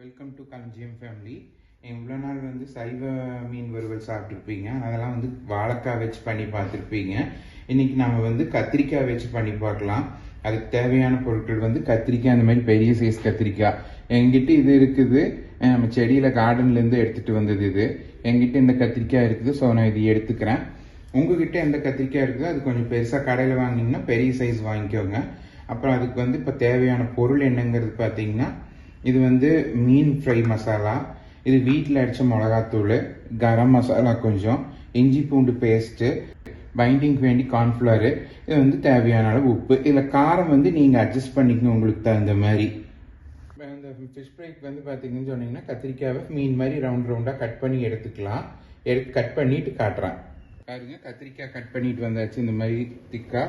Welcome to களஞ்சியம் family இவ்வளோ நாள் வந்து சைவ மீன் வறுவல் சாப்பிட்ருப்பீங்க அதெல்லாம் வந்து வாழைக்காய் வச்சு பண்ணி பார்த்துருப்பீங்க. இன்னைக்கு நம்ம வந்து கத்திரிக்காய் வச்சு பண்ணி பார்க்கலாம். அதுக்கு தேவையான பொருட்கள் வந்து கத்திரிக்காய் அந்த மாதிரி பெரிய சைஸ் கத்திரிக்காய். எங்கிட்ட இது இருக்குது. நம்ம செடியில் கார்டன்லேருந்து எடுத்துகிட்டு வந்தது இது. எங்கிட்ட இந்த கத்திரிக்காய் இருக்குது. ஸோ நான் இது எடுத்துக்கிறேன். உங்ககிட்ட எந்த கத்திரிக்காய் இருக்குதோ அது கொஞ்சம் பெருசாக கடையில் வாங்கினீங்கன்னா பெரிய சைஸ் வாங்கிக்கோங்க. அப்புறம் அதுக்கு வந்து இப்போ தேவையான பொருள் என்னங்கிறது பார்த்தீங்கன்னா இது வந்து மீன் ஃப்ரை மசாலா. இது வீட்டில் அடித்த மிளகாத்தூள் கரம் மசாலா கொஞ்சம் இஞ்சி பூண்டு பேஸ்ட்டு பைண்டிங்க்கு வேண்டி கார்ன்ஃப்ளவரு இது வந்து தேவையான அளவு உப்பு. இதில் காரம் வந்து நீங்கள் அட்ஜஸ்ட் பண்ணிக்கணும் உங்களுக்கு தகுந்த மாதிரி. இப்போ இந்த ஃபிஷ் ஃப்ரைக்கு வந்து பார்த்தீங்கன்னு சொன்னீங்கன்னா கத்திரிக்காவை மீன் மாதிரி ரவுண்ட் ரவுண்டாக கட் பண்ணி எடுத்துக்கலாம். எடுத்து கட் பண்ணிட்டு காட்டுறேன். பாருங்க கத்திரிக்காய் கட் பண்ணிட்டு வந்தாச்சு. இந்த மாதிரி திக்காக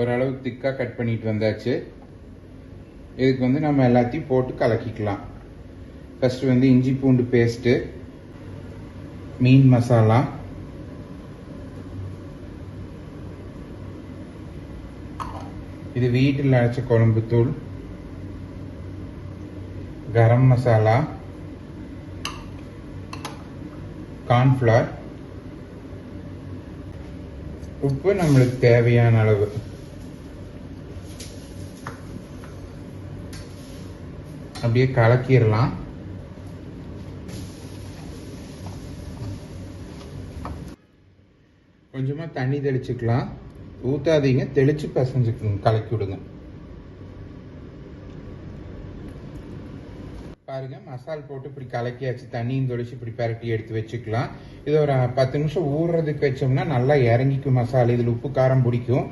ஓரளவுக்கு திக்காக கட் பண்ணிட்டு வந்தாச்சு. இதுக்கு வந்து நம்ம எல்லாத்தையும் போட்டு கலக்கிக்கலாம். ஃபஸ்ட்டு வந்து இஞ்சி பூண்டு பேஸ்ட்டு மீன் மசாலா இது வீட்டில் அரைச்ச குழம்பு தூள் கரம் மசாலா கார்ன்ஃப்ளவர் உப்பு நம்மளுக்கு தேவையான அளவு. அப்படியே கலக்கிடலாம். கொஞ்சமாக தண்ணி தெளிச்சுக்கலாம். ஊற்றாதீங்க தெளித்து பிசைஞ்சுக்கணும் கலக்கி விடுங்க. பாருங்க மசால் போட்டு இப்படி கலக்கியாச்சு. தண்ணியும் தொளிச்சு இப்படி பரட்டி எடுத்து வச்சுக்கலாம். இது ஒரு பத்து நிமிஷம் ஊறுறதுக்கு வச்சோம்னா நல்லா இறங்கிக்கும் மசாலா. இதில் உப்பு காரம் பிடிக்கும்.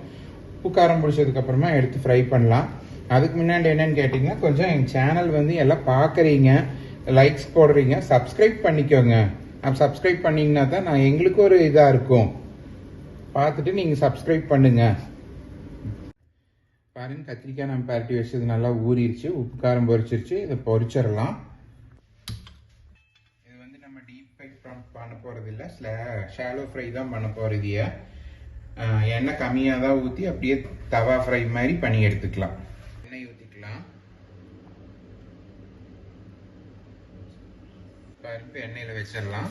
உப்பு காரம் பிடிச்சதுக்கப்புறமா எடுத்து ஃப்ரை பண்ணலாம். அதுக்கு முன்னாடி என்னன்னு கேட்டிங்கன்னா கொஞ்சம் என் சேனல் வந்து எல்லாம் பார்க்குறீங்க லைக்ஸ் போடுறீங்க சப்ஸ்கிரைப் பண்ணிக்கோங்க. சப்ஸ்கிரைப் பண்ணிங்கன்னா தான் நான் எங்களுக்கு ஒரு இதாக இருக்கும். பார்த்துட்டு நீங்கள் சப்ஸ்கிரைப் பண்ணுங்க. பாருங்க கத்திரிக்காய் நம்ம பரட்டி வச்சது நல்லா ஊறிடுச்சு உப்பு காரம் பொரிச்சிருச்சு இதை பொரிச்சிடலாம். இது வந்து நம்ம டீப் ஃப்ரை பண்ண போகிறது இல்லை ஷாலோ ஃப்ரை தான் பண்ண போகிறது எண்ணெய் கம்மியாக தான் ஊற்றி அப்படியே தவா ஃப்ரை மாதிரி பண்ணி எடுத்துக்கலாம் எண்ணெய் ஊற்றிக்கலாம் பருப்பு எண்ணெயில் வச்சிடலாம்.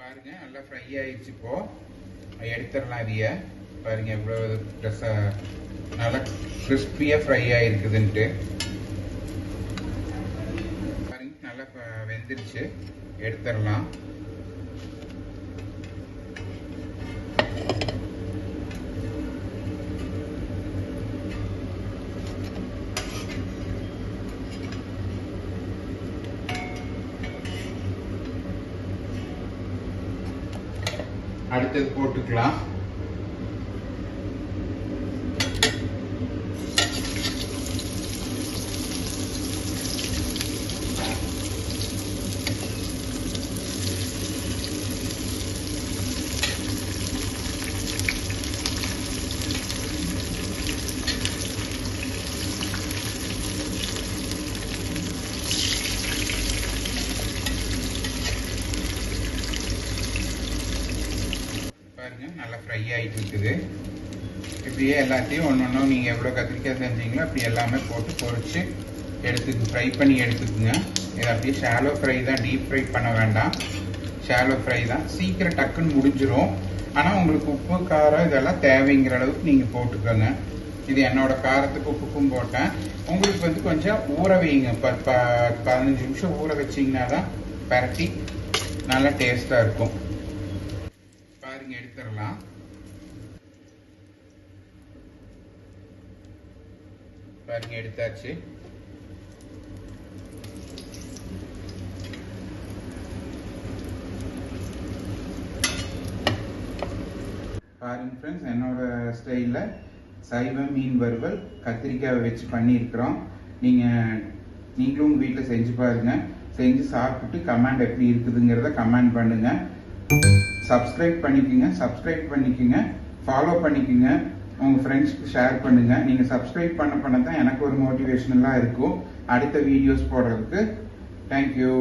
பாருங்க நல்லா ஃப்ரை ஆயிடுச்சு இப்போ. எடுத்துடலாம் இதைய பாருங்க எவ்வளோ ட்ரெஸ்ஸாக நல்லா கிறிஸ்பியாக ஃப்ரை ஆயிருக்குதுன்ட்டு. பாருங்க நல்லா வெந்துருச்சு. எடுத்துடலாம். அடுத்தது போட்டுக்கலாம் பாருங்க நல்லா ஃப்ரை ஆகிட்டு இருக்குது. இப்படியே எல்லாத்தையும் ஒன்று ஒன்றும் நீங்கள் எவ்வளோ கத்திரிக்காய் செஞ்சீங்களோ அப்படி எல்லாமே போட்டு பொரிச்சு எடுத்துக்கு ஃப்ரை பண்ணி எடுத்துக்குங்க. இது அப்படியே ஷாலோ ஃப்ரை தான் டீப் ஃப்ரை பண்ண வேண்டாம். ஷாலோ ஃப்ரை தான். சீக்கிரம் டக்குன்னு முடிஞ்சிடும் ஆனால் உங்களுக்கு உப்பு காரம் இதெல்லாம் தேவைங்கிற அளவுக்கு நீங்கள் போட்டுக்கோங்க. இது என்னோட காரத்துக்கு உப்புக்கும் போட்டேன். உங்களுக்கு வந்து கொஞ்சம் ஊற வைங்க. ப- ப- பதினஞ்சு நிமிஷம் ஊற வச்சீங்கன்னா தான் பரட்டி நல்லா டேஸ்ட்டாக இருக்கும். பாருங்க எடுத்துடலாம். பாருங்க எடுத்தாச்சு. பாருங்க ஃப்ரெண்ட்ஸ் என்னோட ஸ்டைலில் சைவ மீன் வறுவல் கத்திரிக்காய் வச்சு பண்ணியிருக்கிறோம். நீங்கள் நீங்களும் உங்கள் வீட்டில் செஞ்சு பாருங்க. செஞ்சு சாப்பிட்டு கமெண்ட் எப்படி இருக்குதுங்கிறத கமெண்ட் பண்ணுங்க. சப்ஸ்கிரைப் பண்ணிக்கோங்க சப்ஸ்கிரைப் பண்ணிக்கோங்க. ஃபாலோ பண்ணிக்கோங்க. உங்கள் ஃப்ரெண்ட்ஸ்க்கு ஷேர் பண்ணுங்கள் நீங்கள் சப்ஸ்கிரைப் பண்ண பண்ண தான் எனக்கு ஒரு மோட்டிவேஷனலாக இருக்கும். அடுத்த வீடியோஸ் போடுறதுக்கு. தேங்க்யூ